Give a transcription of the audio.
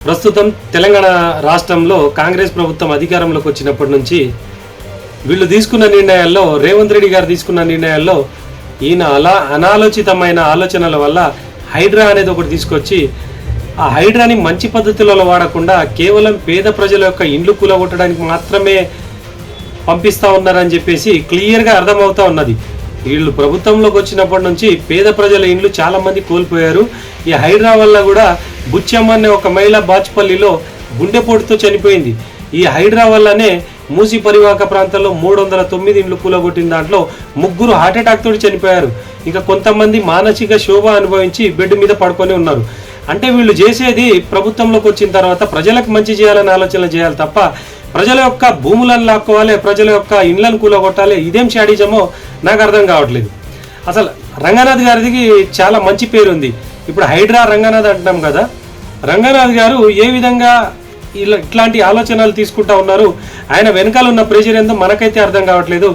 ప్రస్తుతం తెలంగాణ రాష్ట్రంలో కాంగ్రెస్ ప్రభుత్వం అధికారంలోకి వచ్చినప్పటి నుంచి వీళ్ళు తీసుకున్న నిర్ణయాల్లో రేవంత్ రెడ్డి గారు తీసుకున్న నిర్ణయాల్లో ఈయన అలా అనాలోచితమైన ఆలోచనల వల్ల హైడ్రా అనేది ఒకటి తీసుకొచ్చి ఆ హైడ్రాని మంచి పద్ధతులలో వాడకుండా కేవలం పేద ప్రజల యొక్క ఇండ్లు కూలగొట్టడానికి మాత్రమే పంపిస్తా ఉన్నారని చెప్పేసి క్లియర్గా అర్థమవుతా ఉన్నది. వీళ్ళు ప్రభుత్వంలోకి వచ్చినప్పటి నుంచి పేద ప్రజల ఇండ్లు చాలామంది కోల్పోయారు. ఈ హైడ్రా వల్ల కూడా బుచ్చమ్మ అనే ఒక మహిళ బాచ్పల్లిలో గుండెపోటుతో చనిపోయింది. ఈ హైడ్రా వల్లనే మూసి పరివాహక ప్రాంతంలో మూడు వందల తొమ్మిది ఇండ్లు కూలగొట్టిన దాంట్లో ముగ్గురు హార్ట్అటాక్ తోటి చనిపోయారు. ఇక కొంతమంది మానసిక శోభ అనుభవించి బెడ్ మీద పడుకొని ఉన్నారు. అంటే వీళ్ళు చేసేది ప్రభుత్వంలోకి వచ్చిన తర్వాత ప్రజలకు మంచి చేయాలని ఆలోచన చేయాలి తప్ప ప్రజల యొక్క భూములను లాక్కోవాలి ప్రజల యొక్క ఇండ్లను కూలగొట్టాలి ఇదేం షాడిజమో నాకు అర్థం కావట్లేదు. అసలు రంగనాథ్ గారికి చాలా మంచి పేరు ఉంది ఇప్పుడు హైడ్రా రంగనాథ్ అంటున్నాం కదా. రంగనాథ్ గారు ఏ విధంగా ఇలా ఇట్లాంటి ఆలోచనలు తీసుకుంటా ఉన్నారు? ఆయన వెనకాల ఉన్న ప్రెషర్ ఏందో మనకైతే అర్థం కావట్లేదు.